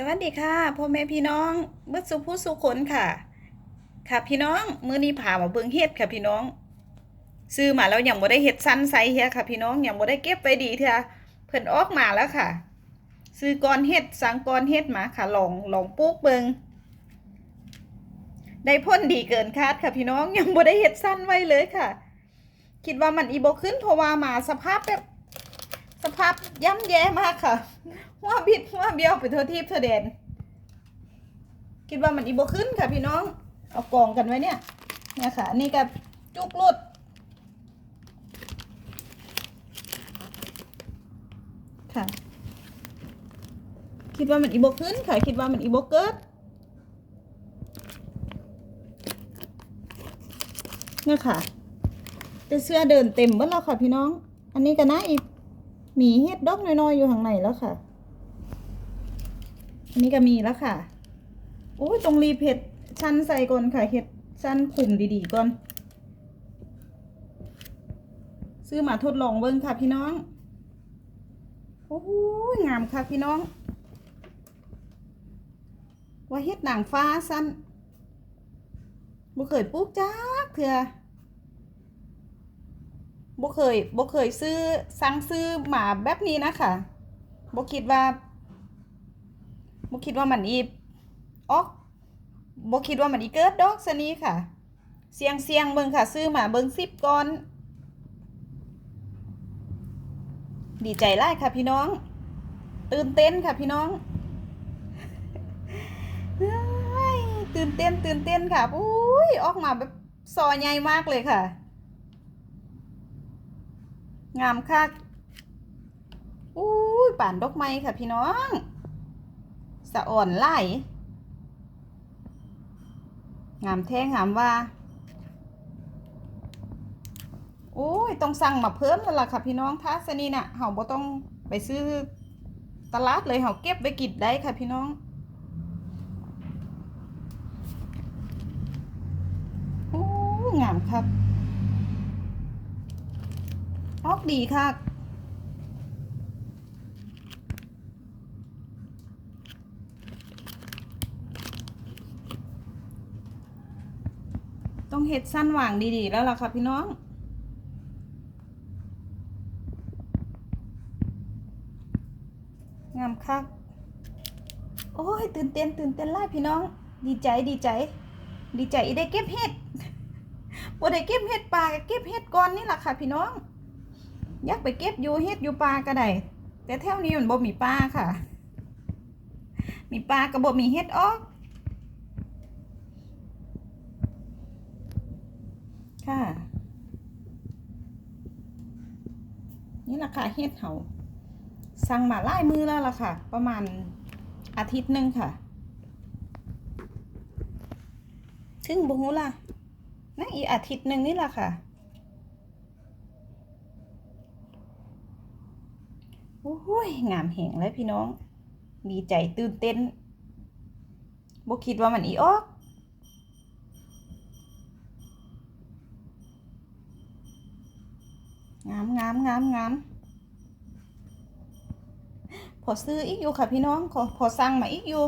สวัสดีค่ะพ่อแม่พี่น้องเบิดสุผู้สุคนค่ะ ค่ะพี่น้องมื้อนี้พามาเบิ่งเฮ็ดค่ะพี่น้อง ซื้อมาแล้วยังบ่ได้เฮ็ดสั้นไซเฮียค่ะ พี่น้องยังบ่ได้เก็บไว้ดีเถอะเพิ่นออกมาแล้วค่ะ ซื้อก้อนเฮ็ดสั่งก้อนเฮ็ดมาค่ะลองลองปลูกเบิ่งได้ผลดีเกินคาดค่ะพี่น้องยังบ่ได้เฮ็ดสั้นไว้เลยค่ะ คิดว่ามันอีบ่ขึ้นเพราะว่ามาสภาพแบบ สภาพย่ำแย่มากค่ะหัวบิดหัวเบี้ยวไปทั่วทีบทั่วแดนคิดว่ามันอีโบขึ้นค่ะพี่น้อง เอากองกันไว้เนี่ยเนี่ยค่ะ นี่กับจุกลุดค่ะ คิดว่ามันอีโบขึ้นค่ะ คิดว่ามันอีโบเกิดเนี่ยค่ะแต่เสื้อเดินเต็มหมดแล้วค่ะพี่น้อง อันนี้ก็น่าอีก มีเฮ็ดดอกน้อยๆอยู่ข้างในแล้วค่ะ อันนี้ก็มีแล้วค่ะโอ้ยตรงรีเพชชั้นใส่ก่อนค่ะเฮ็ดชั้นคุมดีๆก่อน ซื้อมาทดลองเบิ้งค่ะพี่น้องโอ้ยงามค่ะพี่น้อง ว่าเฮ็ดหนังฟ้าสั้นบ่เคยปลูกจักเถื่อ บ่เคยบ่เคยซื้อสั่งซื้อหมาแบบนี้นะคะบ่คิดว่าบ่คิดว่ามันอีออกบ่คิดว่ามันอีเกิดดอกซะนี้ค่ะ เสียงเสียงเบิ่งค่ะ ซื้อมาเบิ่งสิบก่อน ดีใจไล่ค่ะพี่น้อง ตื่นเต้นค่ะพี่น้องตื่นเต้นตื่นเต้นค่ะอุ้ยออกมาแบบซอใหญ่มากเลยค่ะ งามคักอุ้ยป่านดอกไม้ค่ะพี่น้อง สะอ่อนไล่งามแท้งามว่าโอ้ย ต้องสั่งมาเพิ่มแล้วล่ะค่ะพี่น้องทัศนีน่ะเฮาบ่ต้องไปซื้อตลาดเลยเฮาเก็บไว้กินได้ค่ะพี่น้องโอ้งามครับ ออกดีค่ะต้องเห็ดสั้นหว่างดีๆ แล้วล่ะค่ะพี่น้อง งามคัก โอ้ย ตื่นเต้นตื่นเต้นไล่พี่น้อง ดีใจดีใจ ดีใจอีได้เก็บเห็ดบ่ได้เก็บเห็ดปลาก็เก็บเห็ดก่อนนี่แหละค่ะพี่น้อง ยากไปเก็บอยู่เฮ็ดอยู่ปลาก็ได้แต่แถวนี้มันบ่มีปลาค่ะ มีปลาก็บ่มีเฮ็ดออก ค่ะ นี่แหละค่ะเฮ็ดเฮาสั่งมาหลายมือแล้วล่ะค่ะ ประมาณอาทิตย์หนึ่งค่ะถึงบ่ฮู้ล่ะนั่นอีอาทิตย์หนึ่งนี่ล่ะค่ะ โอ้ยงามแหงเลยพี่น้อง ดีใจตื่นเต้นบ่คิดว่ามันอีออกงามงามงามงามพอซื้ออีกอยู่ค่ะพี่น้องขอพอสั่งมาอีกอยู่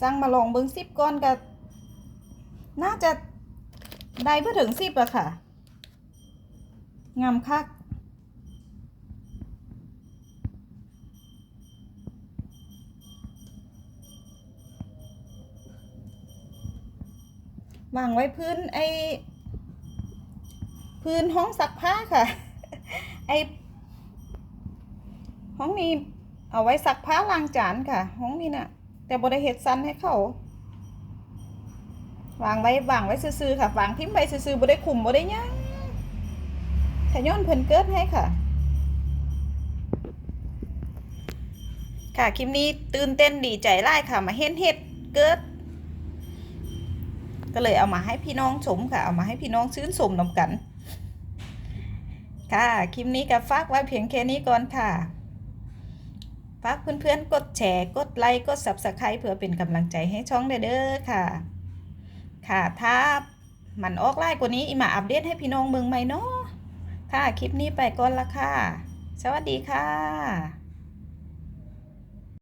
สั่งมาลองเบิ้งสิบก้อนก็น่าจะได้เพื่อถึงสิบอะค่ะ งามคัก วางไว้พื้นไอพื้นห้องซักผ้าค่ะ ไอห้องนี้เอาไว้ซักผ้าล้างจานค่ะ ห้องนี้น่ะ แต่บริเฮ็ดซันให้เขาวางไว้วางไว้ซื่อๆค่ะวางทิ้งไว้ซื่อๆบ่ได้คุมบ่ได้ยังขย้อนเพิ่นเกิดให้ค่ะ ค่ะคลิปนี้ตื่นเต้นดีใจไล่ค่ะ มาเห็นเห็ดเกิด ก็เลยเอามาให้พี่น้องชมค่ะ เอามาให้พี่น้องชื่นชมนำกัน ค่ะ คลิปนี้ก็ฝากไว้เพียงแค่นี้ก่อนค่ะ ฝากเพื่อนๆ กดแชร์ กดไลค์ กด subscribe เพื่อเป็นกำลังใจให้ช่องเด้อค่ะ ค่ะถ้ามันออกไล่กว่านี้อีมาอัปเดตให้พี่น้องเมืองใหม่เนาะค่ะ คลิปนี้ไปก่อนละค่ะ สวัสดีค่ะ